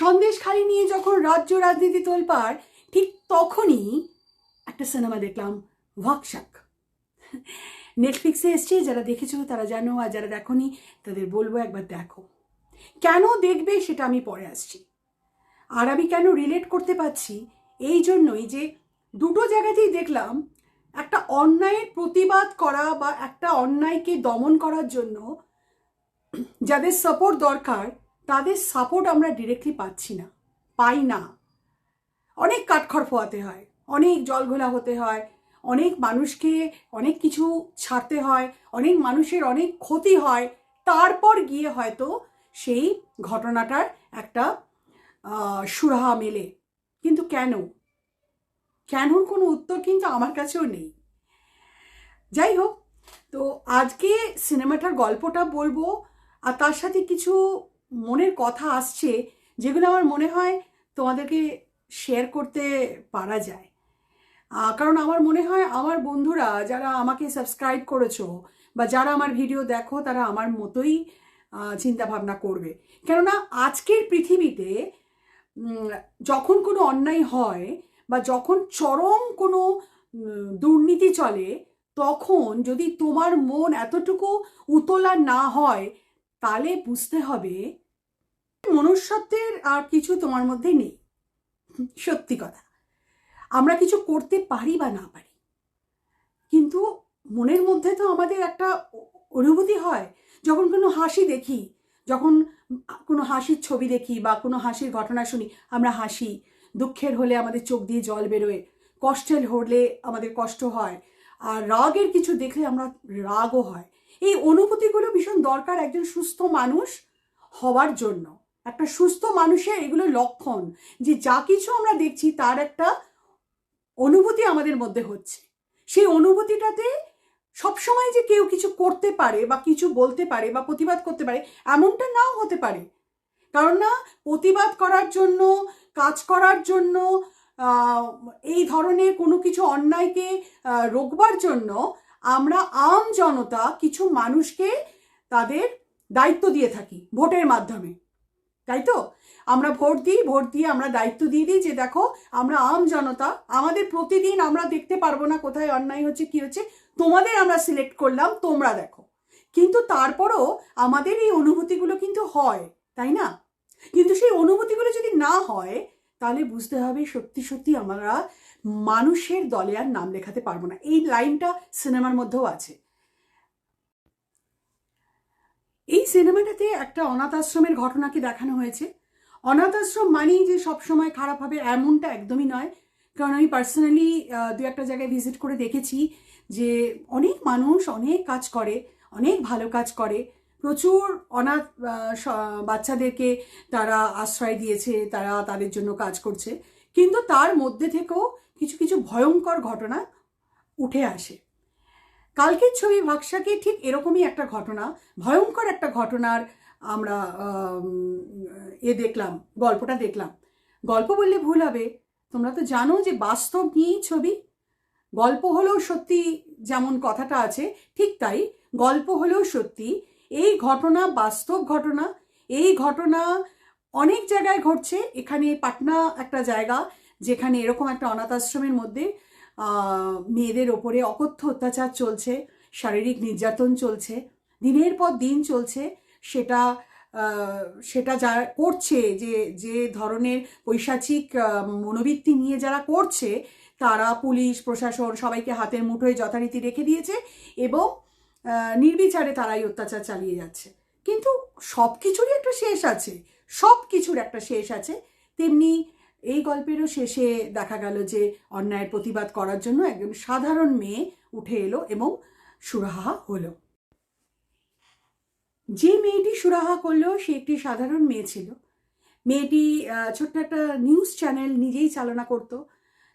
সন্দেশখালি নিয়ে যখন রাজ্য রাজনীতি তোলপাড়, ঠিক তখনই একটা সিনেমা দেখলাম ওয়াকশাক নেটফ্লিক্সে এসছে, যারা দেখেছ তারা জানো, আর যারা দেখোনি তাদের বলব একবার দেখো। কেন দেখবে সেটা আমি পরে আসছি। আর আমি কেন রিলেট করতে পারছি এই জন্যই যে দুটো জায়গাতেই দেখলাম, একটা অন্যায়ের প্রতিবাদ করা বা একটা অন্যায়কে দমন করার জন্য যাদের সাপোর্ট দরকার তাদের সাপোর্ট আমরা ডিরেক্টলি পাচ্ছি না, পাই না। অনেক কাঠখড় পোয়াতে হয়, অনেক জল ঘোলা হতে হয়, অনেক মানুষকে অনেক কিছু ছাড়তে হয়, অনেক মানুষের অনেক ক্ষতি হয়। তারপর গিয়ে হয়তো সেই ঘটনাটার একটা সুরাহা মেলে। কিন্তু কেন? কেনর কোনো উত্তর কিন্তু আমার কাছেও নেই। যাই হোক, তো আজকে সিনেমাটার গল্পটা বলব, আর তার সাথে কিছু মনের কথা আসছে যেগুলো আমার মনে হয় তোমাদেরকে শেয়ার করতে পারা যায়। কারণ আমার মনে হয় আমার বন্ধুরা যারা আমাকে সাবস্ক্রাইব করেছ বা যারা আমার ভিডিও দেখো, তারা আমার মতোই চিন্তা ভাবনা করবে। কেননা আজকের পৃথিবীতে যখন কোনো অন্যায় হয় বা যখন চরম কোনো দুর্নীতি চলে, তখন যদি তোমার মন এতটুকু উতলা না হয়, তাহলে বুঝতে হবে মনুষ্যত্বের আর কিছু তোমার মধ্যে নেই। সত্যি কথা। আমরা কিছু করতে পারি বা না পারি। কিন্তু মনের মধ্যে তো আমাদের একটা অনুভূতি হয়। যখন কোনো হাসি দেখি, যখন কোনো হাসির ছবি দেখি বা কোনো হাসির ঘটনা শুনি, আমরা হাসি। দুঃখের হলে আমাদের চোখ দিয়ে জল বেরোয়। কষ্টের হলে আমাদের কষ্ট হয়। আর রাগের কিছু দেখলে আমরা রাগও হয়। এই অনুভূতিগুলো ভীষণ দরকার একজন সুস্থ মানুষ হওয়ার জন্য। একটা সুস্থ মানুষের এগুলো লক্ষণ যে যা কিছু আমরা দেখছি তার একটা অনুভূতি আমাদের মধ্যে হচ্ছে। সেই অনুভূতিটাতে সবসময় যে কেউ কিছু করতে পারে বা কিছু বলতে পারে বা প্রতিবাদ করতে পারে, এমনটা নাও হতে পারে। কারণ না, প্রতিবাদ করার জন্য, কাজ করার জন্য এই ধরনের কোনো কিছু অন্যায়কে রোকবার জন্য আমরা আম জনতা কিছু মানুষকে তাদের দায়িত্ব দিয়ে থাকি, ভোটের মাধ্যমে। তাই তো? আমরা ভোট দিই, ভোট দিয়ে আমরা দায়িত্ব দিয়ে দিই যে দেখো, আমরা আম জনতা, আমাদের প্রতিদিন আমরা দেখতে পারব না কোথায় অন্যায় হচ্ছে, কি হচ্ছে। তোমাদের আমরা সিলেক্ট করলাম, তোমরা দেখো। কিন্তু তারপরও আমাদের এই অনুভূতিগুলো কিন্তু হয়, তাই না? কিন্তু সেই অনুভূতিগুলো যদি না হয়, তাহলে বুঝতে হবে সত্যি সত্যি আমরা মানুষের দলে আর নাম লেখাতে পারব না। এই লাইনটা সিনেমার মধ্যেও আছে। এই সিনেমাটাতে একটা অনাথ আশ্রমের ঘটনাকে দেখানো হয়েছে। অনাথ আশ্রম মানেই যে সবসময় খারাপ হবে এমনটা একদমই নয়। কারণ আমি পার্সোনালি দু একটা জায়গায় ভিজিট করে দেখেছি যে অনেক মানুষ অনেক কাজ করে, অনেক ভালো কাজ করে। প্রচুর অনাথ বাচ্চাদেরকে তারা আশ্রয় দিয়েছে, তারা তাদের জন্য কাজ করছে। কিন্তু তার মধ্যে থেকেও কিছু কিছু ভয়ঙ্কর ঘটনা উঠে আসে। কালকের ছবি ভাক্সাকে ঠিক এরকমই একটা ঘটনা, ভয়ঙ্কর একটা ঘটনার আমরা এ দেখলাম, গল্পটা দেখলাম। গল্প বললে ভুল হবে। তোমরা তো জানো যে বাস্তব নিয়েই ছবি। গল্প হলেও সত্যি যেমন কথাটা আছে, ঠিক তাই। গল্প হলেও সত্যি। এই ঘটনা বাস্তব ঘটনা। এই ঘটনা অনেক জায়গায় ঘটছে। এখানে পাটনা একটা জায়গা, যেখানে এরকম একটা অনাথ আশ্রমের মধ্যে মেয়েদের ওপরে অকথ্য অত্যাচার চলছে, শারীরিক নির্যাতন চলছে, দিনের পর দিন চলছে, সেটা সেটা যা করছে, যে যে ধরনের পৈশাচিক মনোবৃত্তি নিয়ে যারা করছে, তারা পুলিশ, প্রশাসন সবাইকে হাতের মুঠোয় যথারীতি রেখে দিয়েছে এবং নির্বিচারে তারাই অত্যাচার চালিয়ে যাচ্ছে। কিন্তু সব কিছুরই একটা শেষ আছে সব কিছুর একটা শেষ আছে, তেমনি এই গল্পেরও শেষে দেখা গেল যে অন্যায়ের প্রতিবাদ করার জন্য একজন সাধারণ মেয়ে উঠে এলো এবং সুরাহা হলো। যে মেয়েটি সুরাহা করল, সে একটি সাধারণ মেয়ে ছিল। মেয়েটি ছোট্ট একটা নিউজ চ্যানেল নিজেই চালনা করত।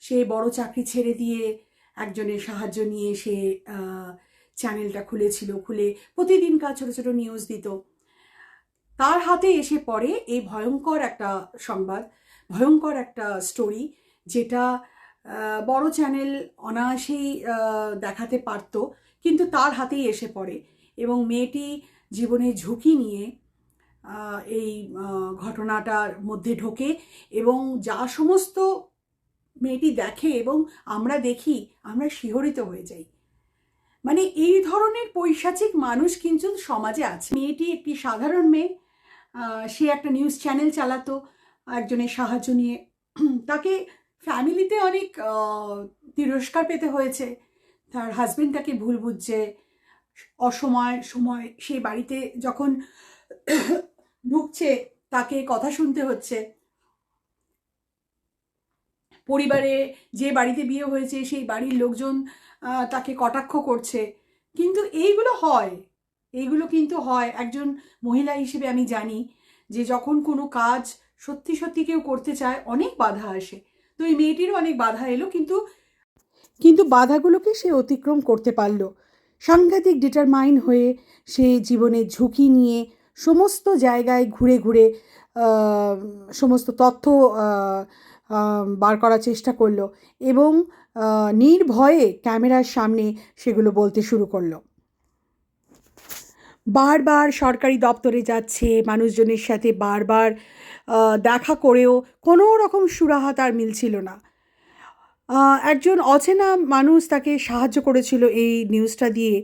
সে বড় চাকরি ছেড়ে দিয়ে একজনের সাহায্য নিয়ে সে চ্যানেলটা খুলেছিল, খুলে প্রতিদিনকার ছোট ছোট নিউজ দিত। তার হাতে এসে পড়ে এই ভয়ঙ্কর একটা সংবাদ। ভয়ঙ্কর একটা স্টোরি যেটা বড় চ্যানেল অনায়াসেই দেখাতে পারত, কিন্তু তার হাতেই এসে পড়ে। এবং মেয়েটি জীবনে ঝুঁকি নিয়ে এই ঘটনাটার মধ্যে ঢোকে এবং যা সমস্ত মেয়েটি দেখে এবং আমরা দেখি, আমরা শিহরিত হয়ে যাই। মানে এই ধরনের পৈশাচিক মানুষ কিন্তু সমাজে আছে। মেয়েটি একটি সাধারণ মেয়ে সে একটা নিউজ চ্যানেল চালাতো একজনের সাহায্য নিয়ে। তাকে ফ্যামিলিতে অনেক তিরস্কার পেতে হয়েছে। তার হাজবেন্ড তাকে ভুল বুঝছে। অসময়, সময় সে বাড়িতে যখন ঢুকছে, তাকে কথা শুনতে হচ্ছে। পরিবারে যে বাড়িতে বিয়ে হয়েছে, সেই বাড়ির লোকজন তাকে কটাক্ষ করছে। কিন্তু এইগুলো হয়। এইগুলো কিন্তু হয়। একজন মহিলা হিসেবে আমি জানি যে যখন কোনো কাজ সত্যি সত্যি কেউ করতে চায়, অনেক বাধা আসে। তো এই মেয়েটিরও অনেক বাধা এলো, কিন্তু কিন্তু বাধাগুলোকে সে অতিক্রম করতে পারল। সাংঘাতিক ডিটারমাইন হয়ে সে জীবনের ঝুঁকি নিয়ে সমস্ত জায়গায় ঘুরে ঘুরে সমস্ত তথ্য বার করার চেষ্টা করল এবং নির্ভয়ে ক্যামেরার সামনে সেগুলো বলতে শুরু করল। বারবার সরকারি দপ্তরে যাচ্ছে, মানুষজনের সাথে বারবার দেখা করেও কোনো রকম সুরাহা তার মিলছিল না। একজন অচেনা মানুষ তাকে সাহায্য করেছিল এই নিউজটা দিয়ে।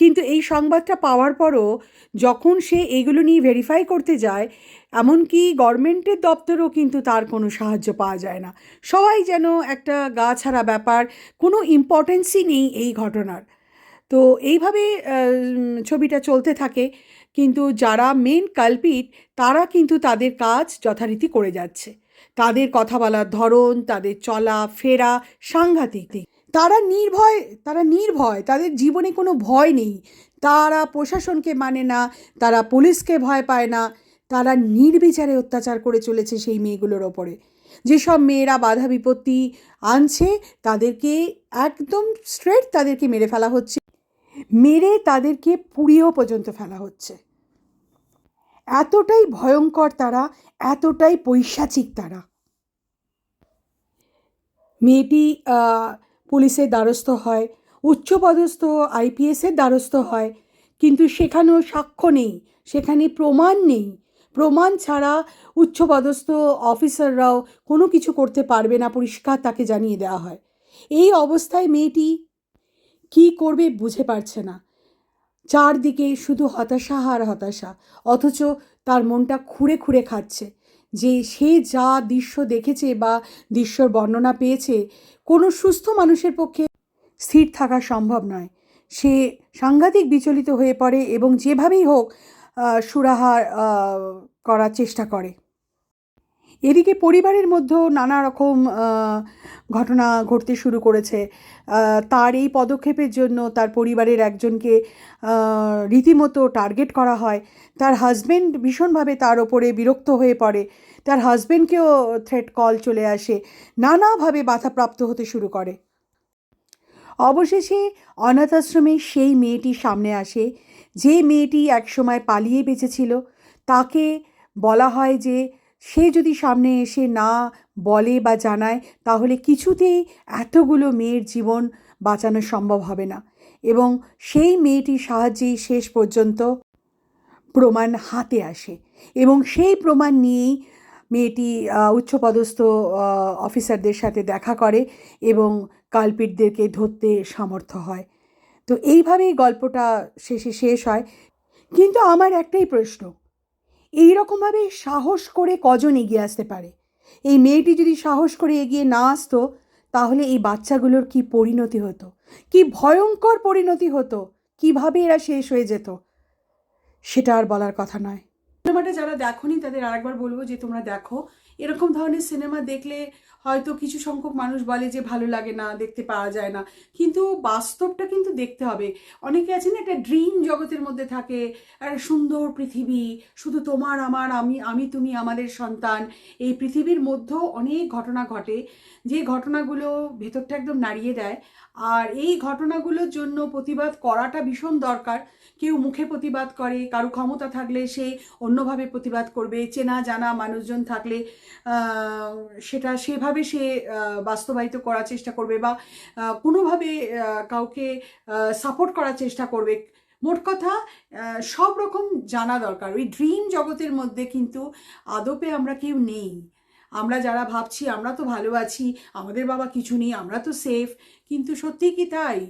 কিন্তু এই সংবাদটা পাওয়ার পরও যখন সে এগুলো নিয়ে ভেরিফাই করতে যায়, এমনকি গভর্নমেন্টের দপ্তরেও কিন্তু তার কোনো সাহায্য পাওয়া যায় না। সবাই যেন একটা গা ছাড়া ব্যাপার, কোনো ইম্পর্টেন্সই নেই এই ঘটনার। তো এইভাবে ছবিটা চলতে থাকে। কিন্তু যারা মেন কালপিট তারা কিন্তু তাদের কাজ যথারীতি করে যাচ্ছে। তাদের কথা বলার ধরন, তাদের চলা, ফেরা, সাংঘাতিক তারা নির্ভয় তারা নির্ভয়, তাদের জীবনে কোনো ভয় নেই। তারা প্রশাসনকে মানে না, তারা পুলিশকে ভয় পায় না। তারা নির্বিচারে অত্যাচার করে চলেছে সেই মেয়েগুলোর ওপরে। যেসব মেয়েরা বাধা বিপত্তি আনছে, তাদেরকে একদম স্ট্রেট তাদেরকে মেরে ফেলা হচ্ছে। মেরে তাদেরকে পুড়িয়েও পর্যন্ত ফেলা হচ্ছে। এতটাই ভয়ঙ্কর তারা, এতটাই পৈশাচিক তারা। মেয়েটি পুলিশের দ্বারস্থ হয়, উচ্চপদস্থ আইপিএসের দ্বারস্থ হয়, কিন্তু সেখানেও সাক্ষ্য নেই, সেখানে প্রমাণ নেই। প্রমাণ ছাড়া উচ্চপদস্থ অফিসাররাও কোনো কিছু করতে পারবে না, পরিষ্কার তাকে জানিয়ে দেওয়া হয়। এই অবস্থায় মেয়েটি কী করবে বুঝে পারছে না। চারদিকে শুধু হতাশা আর হতাশা, অথচ তার মনটা খুঁড়ে খুঁড়ে খাচ্ছে। যে সে যা দৃশ্য দেখেছে বা দৃশ্যর বর্ণনা পেয়েছে, কোনো সুস্থ মানুষের পক্ষে স্থির থাকা সম্ভব নয়। সে সাংঘাতিক বিচলিত হয়ে পড়ে এবং যেভাবেই হোক সুরাহার করার চেষ্টা করে। এদিকে পরিবারের মধ্যেও নানা রকম ঘটনা ঘটতে শুরু করেছে। তার এই পদক্ষেপের জন্য তার পরিবারের একজনকে রীতিমতো টার্গেট করা হয়। তার হাজবেন্ড ভীষণভাবে তার ওপরে বিরক্ত হয়ে পড়ে। তার হাজব্যান্ডকেও থ্রেট কল চলে আসে, নানাভাবে বাধাপ্রাপ্ত হতে শুরু করে। অবশেষে অনাথ আশ্রমে সেই মেয়েটি সামনে আসে। যে মেয়েটি একসময় পালিয়ে বেঁচেছিল তাকে বলা হয় যে সে যদি সামনে এসে না বলে বা জানায়, তাহলে কিছুতেই এতগুলো মেয়ের জীবন বাঁচানো সম্ভব হবে না। এবং সেই মেয়েটির সাহায্যেই শেষ পর্যন্ত প্রমাণ হাতে আসে। এবং সেই প্রমাণ নিয়েই মেয়েটি উচ্চপদস্থ অফিসারদের সাথে দেখা করে এবং কালপিটদেরকে ধরতে সামর্থ্য হয়। তো এইভাবেই গল্পটা শেষে শেষ হয়। কিন্তু আমার একটাই প্রশ্ন এই রকমভাবে সাহস করে কজন এগিয়ে আসতে পারে? এই মেয়েটি যদি সাহস করে এগিয়ে না আসতো, তাহলে এই বাচ্চাগুলোর কি পরিণতি হতো? কি ভয়ঙ্কর পরিণতি হতো? কীভাবে এরা শেষ হয়ে যেত? সেটা আর বলার কথা নয়। সিনেমাটা যারা দেখোনি, তাদের আরেকবার বলব যে তোমরা দেখো। এরকম ধরনের সিনেমা দেখলে হয়তো কিছু সংখ্যক মানুষ বলে যে ভালো লাগে না, দেখতে পাওয়া যায় না। কিন্তু বাস্তবটা কিন্তু দেখতে হবে। অনেকে আছে না একটা ড্রিম জগতের মধ্যে থাকে, একটা সুন্দর পৃথিবী, শুধু তোমার, আমার, আমি আমি, তুমি, আমাদের সন্তান। এই পৃথিবীর মধ্যেও অনেক ঘটনা ঘটে। যে ঘটনাগুলো ভেতরটা একদম নাড়িয়ে দেয়। আর এই ঘটনাগুলোর জন্য প্রতিবাদ করাটা ভীষণ দরকার। কেউ মুখে প্রতিবাদ করে, কারও ক্ষমতা থাকলে সে অন্যভাবে প্রতিবাদ করবে, চেনা জানা মানুষজন থাকলে সেটা সেভাবে সে বাস্তবায়িত করার চেষ্টা করবে বা কোনোভাবে কাউকে সাপোর্ট করার চেষ্টা করবে। মোট কথা সব রকম জানা দরকার। ওই ড্রিম জগতের মধ্যে কিন্তু আদপে আমরা কেউ নেই। আমরা যারা ভাবছি, আমরা তো ভালো আছি, আমাদের বাবা কিছু নেই, আমরা তো সেফ কিন্তু সত্যি কি তাই?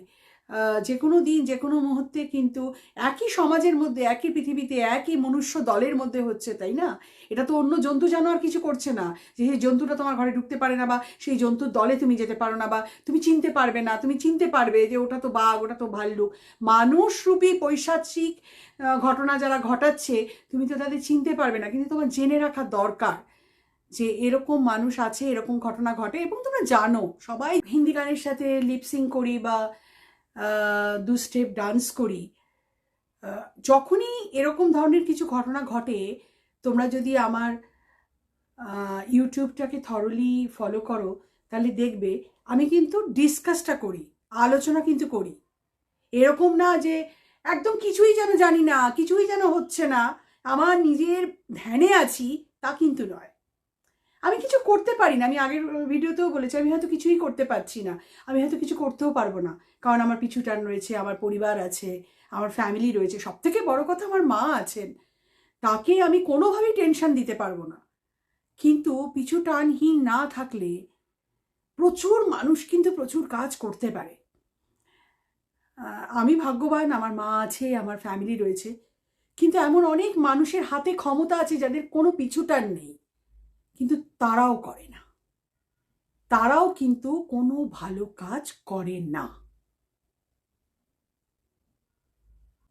যে কোনো দিন যে কোনো মুহূর্তে কিন্তু একই সমাজের মধ্যে, একই পৃথিবীতে, একই মনুষ্য দলের মধ্যে হচ্ছে, তাই না? এটা তো অন্য জন্তু জানোয়ার কিছু করছে না। যে সেই জন্তুটা তোমার ঘরে ঢুকতে পারে না বা সেই জন্তুর দলে তুমি যেতে পারো না বা তুমি চিনতে পারবে না, তুমি চিনতে পারবে যে ওটা তো বাঘ, ওটা তো ভাল্লুক। মানুষরূপী পৈশাচিক ঘটনা যারা ঘটাচ্ছে, তুমি তো তাদের চিনতে পারবে না। কিন্তু তোমার জেনে রাখা দরকার। যে এরকম মানুষ আছে, এরকম ঘটনা ঘটে এবং তোমরা জানো, সবাই হিন্দি গানের সাথে লিপসিং করি বা দু স্টেপ ডান্স করি। যখনই এরকম ধরনের কিছু ঘটনা ঘটে, তোমরা যদি আমার ইউটিউবটাকে থরলি ফলো করো, তাহলে দেখবে আমি কিন্তু ডিসকাসটা করি, আলোচনা কিন্তু করি। এরকম না যে একদম কিছুই যেন জানি না, কিছুই যেন হচ্ছে না, আমার নিজের ধ্যানে আছি, তা কিন্তু নয়। আমি কিছু করতে পারি না। আমি আগের ভিডিওতেও বলেছি, আমি হয়তো কিছুই করতে পারছি না। আমি হয়তো কিছু করতেও পারব না। কারণ আমার পিছু টান রয়েছে, আমার পরিবার আছে, আমার ফ্যামিলি রয়েছে সব থেকে বড় কথা আমার মা আছেন। তাকে আমি কোনোভাবেই টেনশন দিতে পারব না। কিন্তু পিছু টানহীন না থাকলে প্রচুর মানুষ কিন্তু প্রচুর কাজ করতে পারে। আমি ভাগ্যবান, আমার মা আছে, আমার ফ্যামিলি রয়েছে। কিন্তু এমন অনেক মানুষের হাতে ক্ষমতা আছে যাদের কোনো পিছুটান নেই। কিন্তু তারাও করে না। তারাও কিন্তু কোনো ভালো কাজ করে না।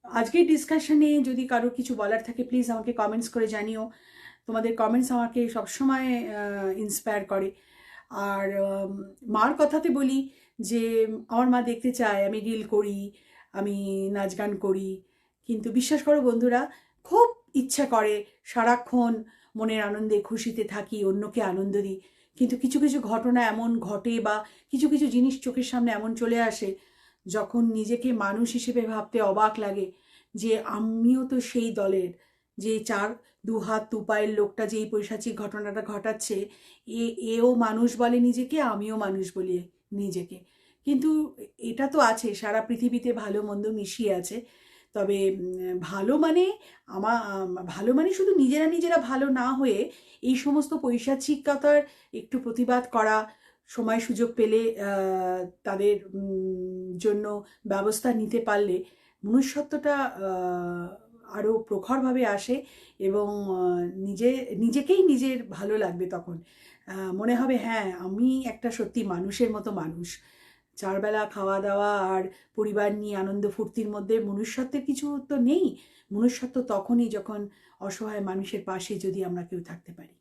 আজকের ডিসকাশনে যদি কারও কিছু বলার থাকে প্লিজ আমাকে কমেন্টস করে জানিও। তোমাদের কমেন্টস আমাকে সবসময় ইন্সপায়ার করে। আর মার কথাতে বলি যে, আমার মা দেখতে চায়, আমি রিল করি, আমি নাচ গান করি। কিন্তু বিশ্বাস করো বন্ধুরা, খুব ইচ্ছা করে সারাক্ষণ মনের আনন্দে খুশিতে থাকি, অন্যকে আনন্দ দিই। কিন্তু কিছু কিছু ঘটনা এমন ঘটে বা কিছু কিছু জিনিস চোখের সামনে এমন চলে আসে, যখন নিজেকে মানুষ হিসেবে ভাবতে অবাক লাগে যে আমিও তো সেই দলের, যে চার দু হাত দু পায়ের লোকটা যে এই পৈশাচিক ঘটনাটা ঘটাচ্ছে, এ, এও মানুষ বলে নিজেকে, আমিও মানুষ বলি নিজেকে। কিন্তু এটা তো আছে, সারা পৃথিবীতে ভালো মন্দ মিশিয়ে আছে। তবে ভালো মানে আমা ভালো মানে শুধু নিজেরা নিজেরা ভালো না হয়ে এই সমস্ত পৈশাচিকতার একটু প্রতিবাদ করা, সময় সুযোগ পেলে তাদের জন্য ব্যবস্থা নিতে পারলে মনুষ্যত্বটা আরও প্রখরভাবে আসে এবং নিজে, নিজেকেই নিজের ভালো লাগবে তখন। মনে হবে হ্যাঁ আমি একটা সত্যি মানুষের মতো মানুষ। চারবেলা খাওয়া দাওয়া আর পরিবার নিয়ে আনন্দ ফুর্তির মধ্যে মনুষ্যত্বের কিছু তো নেই। মনুষ্যত্ব তখনই যখন অসহায় মানুষের পাশে যদি আমরা কেউ থাকতে পারি।